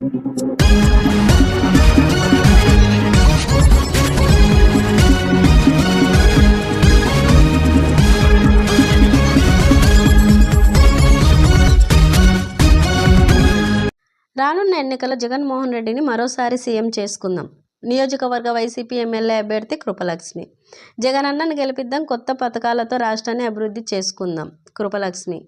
రానున్న ఎన్నికల జగన్మోహన్ రెడ్డిని మరోసారి సీఎం చేసుకుందాం. నియోజకవర్గ వైసీపీ ఎమ్మెల్యే అభ్యర్థి కృపలక్ష్మి. జగనన్నను గెలిపిద్దాం కొత్త పథకాలతో రాష్ట్రాన్ని అభివృద్ధి చేసుకుందాం. కృపలక్ష్మి.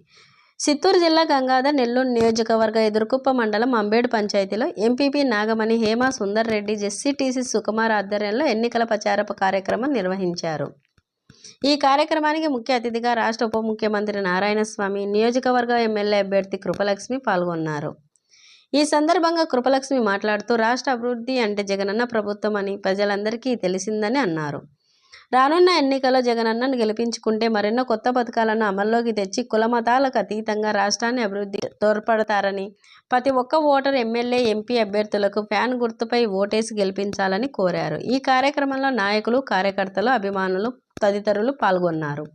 చిత్తూరు జిల్లా గంగాధర్ నెల్లూరు నియోజకవర్గ ఎదురుకుప్ప మండలం అంబేడు పంచాయతీలో ఎంపీపీ నాగమణి హేమ సుందర్ రెడ్డి జెస్సీటీసీ సుకుమార్ ఆధ్వర్యంలో ఎన్నికల ప్రచారపు కార్యక్రమం నిర్వహించారు. ఈ కార్యక్రమానికి ముఖ్య అతిథిగా రాష్ట్ర ఉప ముఖ్యమంత్రి నారాయణస్వామి నియోజకవర్గ ఎమ్మెల్యే అభ్యర్థి కృపలక్ష్మి పాల్గొన్నారు. ఈ సందర్భంగా కృపలక్ష్మి మాట్లాడుతూ రాష్ట్ర అభివృద్ధి అంటే జగనన్న ప్రభుత్వం అని ప్రజలందరికీ తెలిసిందని అన్నారు. రానున్న ఎన్నికల్లో జగనన్నను గెలిపించుకుంటే మరెన్నో కొత్త పథకాలను అమల్లోకి తెచ్చి కులమతాలకు అతీతంగా రాష్ట్రాన్ని అభివృద్ధి తోడ్పడతారని. ప్రతి ఒక్క ఓటర్ ఎమ్మెల్యే ఎంపీ అభ్యర్థులకు ఫ్యాన్ గుర్తుపై ఓటేసి గెలిపించాలని కోరారు. ఈ కార్యక్రమంలో నాయకులు కార్యకర్తలు అభిమానులు తదితరులు పాల్గొన్నారు.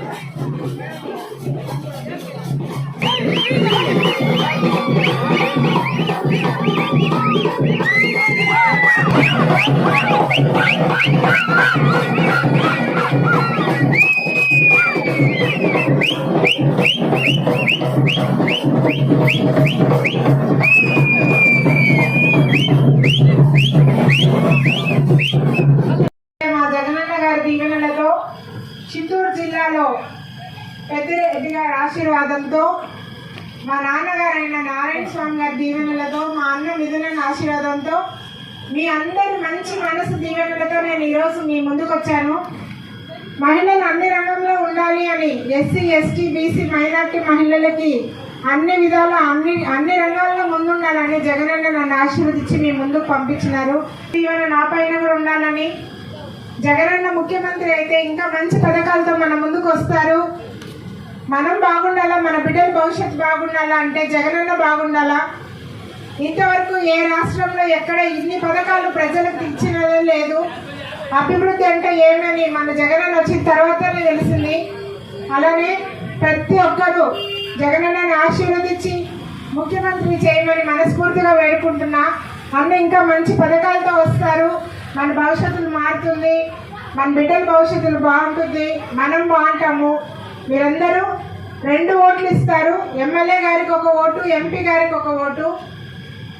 మా గారి ఆశీర్వాదంతో మా నాన్నగారైన నారాయణ స్వామి గారి దీవెనలతో మా అన్న మిథునన్న ఆశీర్వాదంతో మీ అందరి మంచి మనసు దీవెనలతో నేను ఈరోజు మీ ముందుకు వచ్చాను మహిళలు అన్ని రంగంలో ఉండాలి అని ఎస్సీ ఎస్టీ బీసీ మైనార్టీ మహిళలకి అన్ని విధాల అన్ని అన్ని రంగాల్లో ముందుండాలని జగనన్న నన్ను ఆశీర్వదించి మీ ముందుకు పంపించినారు. దీవెన నా పైన కూడా ఉండాలని జగనన్న ముఖ్యమంత్రి అయితే ఇంకా మంచి పథకాలతో మన ముందుకు వస్తారు. మనం బాగుండాలా? మన బిడ్డల భవిష్యత్తు బాగుండాలా? అంటే జగనన్న బాగుండాలా? ఇంతవరకు ఏ రాష్ట్రంలో ఎక్కడ ఇన్ని పథకాలు ప్రజలకు ఇచ్చినదే లేదు. అభివృద్ధి అంటే ఏమని మన జగనన్న వచ్చిన తర్వాతనే తెలిసింది. అలానే ప్రతి ఒక్కరూ జగనన్నని ఆశీర్వదించి ముఖ్యమంత్రి చేయమని మనస్ఫూర్తిగా వేడుకుంటున్నా. అన్న ఇంకా మంచి పథకాలతో వస్తారు. మన భవిష్యత్తులు మారుతుంది. మన బిడ్డల భవిష్యత్తులు బాగుంటుంది. మనం బాగుంటాము. మీరందరూ రెండు ఓట్లు ఇస్తారు. ఎమ్మెల్యే గారికి ఒక ఓటు ఎంపీ గారికి ఒక ఓటు.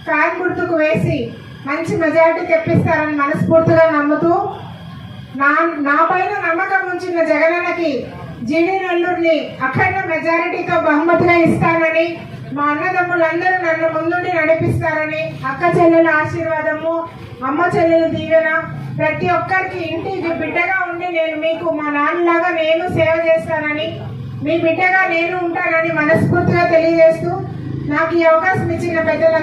ఫ్యాన్ గుర్తుకు వేసి మంచి మెజారిటీ తెప్పిస్తారని మనస్ఫూర్తిగా నమ్ముతూ నా నా పైన నమ్మకం ఉంచిన జగనన్నకి జీడీ నెల్లూరుని అఖండ మెజారిటీతో బహుమతిగా ఇస్తానని మా అన్నదమ్ములందరూ నన్ను ముందుండి నడిపిస్తారని అక్క చెల్లెల ఆశీర్వాదము అమ్మ చెల్లెల దీవెన ప్రతి ఒక్కరికి ఇంటికి బిడ్డగా ఉండి నేను మీకు మా నాన్నలాగా నేను సేవ చేస్తానని మీ బిడ్డగా నేను ఉంటానని మనస్ఫూర్తిగా తెలియజేస్తూ నాకు ఈ అవకాశం ఇచ్చిన పెద్దల